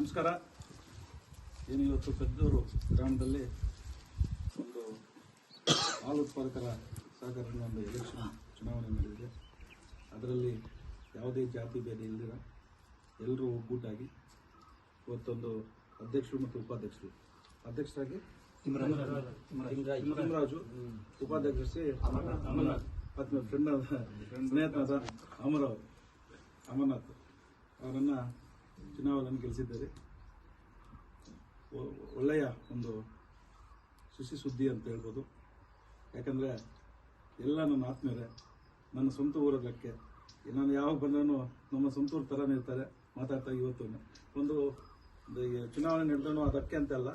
ನಮಸ್ಕಾರ. ಏನು ಇವತ್ತು ಪೆದ್ದೂರು ಗ್ರಾಮದಲ್ಲಿ ಒಂದು ಹಾಲು ಉತ್ಪಾದಕರ ಸಹಕಾರದ ಒಂದು ಎಲೆಕ್ಷನ್ ಚುನಾವಣೆ ನಡೆದಿದೆ. ಅದರಲ್ಲಿ ಯಾವುದೇ ಜಾತಿ ಭೇದ ಇಲ್ಲದಿರ ಎಲ್ಲರೂ ಒಗ್ಗೂಟಾಗಿ ಇವತ್ತೊಂದು ಅಧ್ಯಕ್ಷರು ಮತ್ತು ಉಪಾಧ್ಯಕ್ಷರು. ಅಧ್ಯಕ್ಷರಾಗಿ ತಿಮ್ಮರಾಜು ಉಪಾಧ್ಯಕ್ಷೆ ಅಮರನಾಥ್. ಫ್ರೆಂಡ್ ಸ್ನೇಹಿತನಾದ ಅಮರಾವ್ ಅಮರನಾಥ್. ಅವರನ್ನು ಚುನಾವಣೆಯನ್ನು ಗೆಲ್ಲಿಸಿದ್ದಾರೆ ಒಳ್ಳೆಯ ಒಂದು ಸುಸಿ ಸುದ್ದಿ ಅಂತ ಹೇಳ್ಬೋದು. ಯಾಕಂದರೆ ಎಲ್ಲ ನನ್ನ ಆತ್ಮೀಯರೆ, ನನ್ನ ಸ್ವಂತ ಊರಲ್ಲಕ್ಕೆ ನಾನು ಯಾವಾಗ ಬಂದ್ರೂ ನಮ್ಮ ಸ್ವಂತ ಊರ ಥರನೇ ಇರ್ತಾರೆ, ಮಾತಾಡ್ತಾ ಇವತ್ತು. ಒಂದು ಚುನಾವಣೆ ನಡೆದನು ಅದಕ್ಕೆ ಅಂತ ಅಲ್ಲ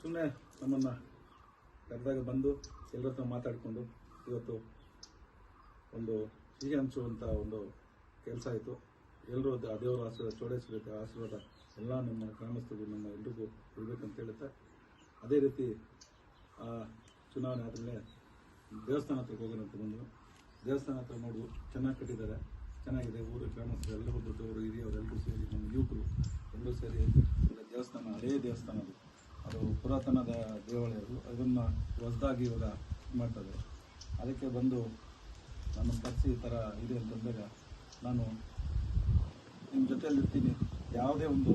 ಸುಮ್ಮನೆ ನಮ್ಮನ್ನು ಕರೆದಾಗ ಬಂದು ಎಲ್ಲರ ಹತ್ರ ಮಾತಾಡಿಕೊಂಡು ಇವತ್ತು ಒಂದು ಸಿಹಿ ಹಂಚುವಂಥ ಒಂದು ಕೆಲಸ ಆಯಿತು. ಎಲ್ಲರೂ ಆ ದೇವರ ಆಶೀರ್ವಾದ ಚೋಡೇಶ್ವರಿ ಆಶೀರ್ವಾದ ಎಲ್ಲ ನಮ್ಮ ಗ್ರಾಮಸ್ಥರಿಗೂ ನಮ್ಮ ಎಲ್ರಿಗೂ ಇರಬೇಕಂತ ಹೇಳುತ್ತೆ ಅದೇ ರೀತಿ, ಆ, ಚುನಾವಣೆ ಆದಮೇಲೆ ದೇವಸ್ಥಾನ ಹತ್ರಕ್ಕೆ ಹೋಗೋಣ ಅಂತ ಬಂದರು ದೇವಸ್ಥಾನ ಹತ್ರ ನೋಡು, ಚೆನ್ನಾಗಿ ಕಟ್ಟಿದ್ದಾರೆ. ಚೆನ್ನಾಗಿದೆ, ಊರು ಗ್ರಾಮಸ್ಥರು ಎಲ್ಲರೂ ದೊಡ್ಡವರು ಹಿರಿಯವರು ಸೇರಿ ನಮ್ಮ ಯುವಕರು ಎಲ್ಲರೂ ಸೇರಿ ದೇವಸ್ಥಾನ ಅದೇ ದೇವಸ್ಥಾನ ಅದು. ಅದು ಪುರಾತನದ ದೇವಾಲಯ ಅದು. ಅದನ್ನು ಹೊಸದಾಗಿ ಇವಾಗ ಮಾಡ್ತಾರೆ ಅದಕ್ಕೆ ಬಂದು ನನ್ನ ಕರೆಸಿ ಈ ಥರ ಇದೆ ಅಂತಂದಾಗ ನಾನು ನಿಮ್ಮ ಜೊತೆಯಲ್ಲಿ ಇರ್ತೀನಿ. ಯಾವುದೇ ಒಂದು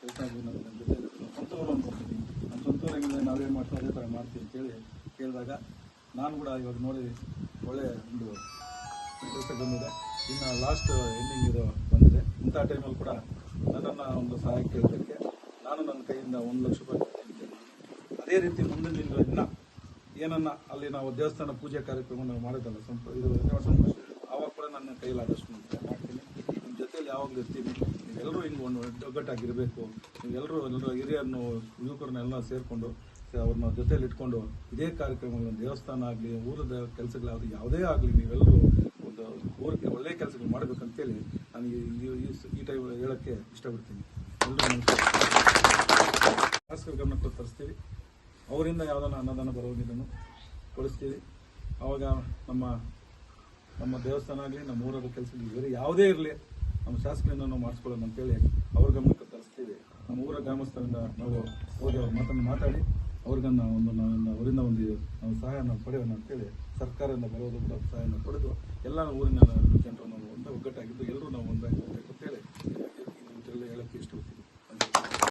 ಕೆಲಸ ಆಗಲಿ ನಾನು ನಿಮ್ಮ ಜೊತೆ ಸ್ವಂತವರು ಸ್ವಂತ ಊರು ಅನ್ಕೊತೀನಿ ನಮ್ಮ ಸ್ವಂತ ಊರಾಗಿಂದ ನಾವೇನು ಮಾಡ್ತೀವಿ ಅದೇ ಥರ ಮಾಡ್ತೀವಿ ಅಂತೇಳಿ ಕೇಳಿದಾಗ ನಾನು ಕೂಡ ಇವಾಗ ನೋಡಿ ಒಳ್ಳೆಯ ಒಂದು ಕೆಲಸ ಬಂದಿದೆ. ಇನ್ನು ಲಾಸ್ಟ್ ಎಂಡಿಂಗ್ ಇದು ಬಂದಿದೆ. ಇಂಥ ಟೈಮಲ್ಲಿ ಕೂಡ ನನ್ನನ್ನು ಒಂದು ಸಹಾಯ ಕೇಳೋದಕ್ಕೆ ನಾನು ನನ್ನ ಕೈಯಿಂದ ಒಂದು ಲಕ್ಷ ರೂಪಾಯಿ. ಅದೇ ರೀತಿ ಮುಂದಿನ ದಿನಗಳು ಇನ್ನ ಏನನ್ನ ಅಲ್ಲಿ ನಾವು ದೇವಸ್ಥಾನ ಪೂಜೆ ಕಾರ್ಯಕ್ರಮ ನಾವು ಮಾಡೋದಲ್ಲ ಸಂಪ ಇದು ಸಂತೋಷ ಆವಾಗ ಕೂಡ ನನ್ನ ಕೈಲಾದಷ್ಟು ನಾನು ಮಾಡ್ತೀನಿ ನಿಮ್ಮ ಜೊತೆಯಲ್ಲಿ ಯಾವಾಗಲೂ ಇರ್ತೀನಿ ನೀವೆಲ್ಲರೂ ಹಿಂಗೆ ಒಂದು ಒಗ್ಗಟ್ಟಾಗಿರಬೇಕು. ನೀವೆಲ್ಲರೂ ಎಲ್ಲರೂ ಹಿರಿಯರನ್ನು ಯುವಕರನ್ನೆಲ್ಲ ಸೇರಿಕೊಂಡು, ಅವ್ರನ್ನ ಜೊತೆಯಲ್ಲಿ ಇಟ್ಕೊಂಡು, ಇದೇ ಕಾರ್ಯಕ್ರಮಗಳು ದೇವಸ್ಥಾನ ಆಗಲಿ, ಊರದ ಕೆಲಸಗಳಾಗಲಿ ಯಾವುದೇ ಆಗಲಿ, ನೀವೆಲ್ಲರೂ ಒಂದು ಊರಿಗೆ ಒಳ್ಳೆಯ ಕೆಲಸಗಳು ಮಾಡಬೇಕಂತೇಳಿ ನಾನು ಈ ಟೈಮ್ ಹೇಳೋಕ್ಕೆ ಇಷ್ಟಪಡ್ತೀನಿ. ಎಲ್ಲರೂ ಗಮನಕ್ಕೆ ತರಿಸ್ತೀವಿ. ಅವರಿಂದ ಯಾವುದನ್ನ ಅನ್ನದಾನ ಬರೋದನ್ನು ಕೊಡಿಸ್ತೀವಿ. ಆವಾಗ ನಮ್ಮ ನಮ್ಮ ದೇವಸ್ಥಾನ ಆಗಲಿ, ನಮ್ಮ ಊರದ ಕೆಲಸಗಳು, ಬೇರೆ ಯಾವುದೇ ಇರಲಿ ನಮ್ಮ ಶಾಸಕರಿಂದ ನಾವು ಮಾಡಿಸ್ಕೊಳ್ಳೋಣ ಅಂತೇಳಿ ಅವ್ರ ಗಮನಕ್ಕೆ ತರಿಸ್ತೀವಿ. ನಮ್ಮ ಊರ ಗ್ರಾಮಸ್ಥರಿಂದ ನಾವು ಹೋಗಿ ಅವ್ರ ಮಾತನ್ನು ಮಾತಾಡಿ, ಅವ್ರಿಗನ್ನ ಒಂದು ನಾವು ಅವರಿಂದ ಒಂದು ನಾವು ಸಹಾಯನ ಪಡೆಯೋಣ ಅಂತೇಳಿ ಸರ್ಕಾರದಿಂದ ಬರೋದು ಕೂಡ ಸಹಾಯನ ಪಡೆದು, ಎಲ್ಲ ಊರಿನ ಜನರು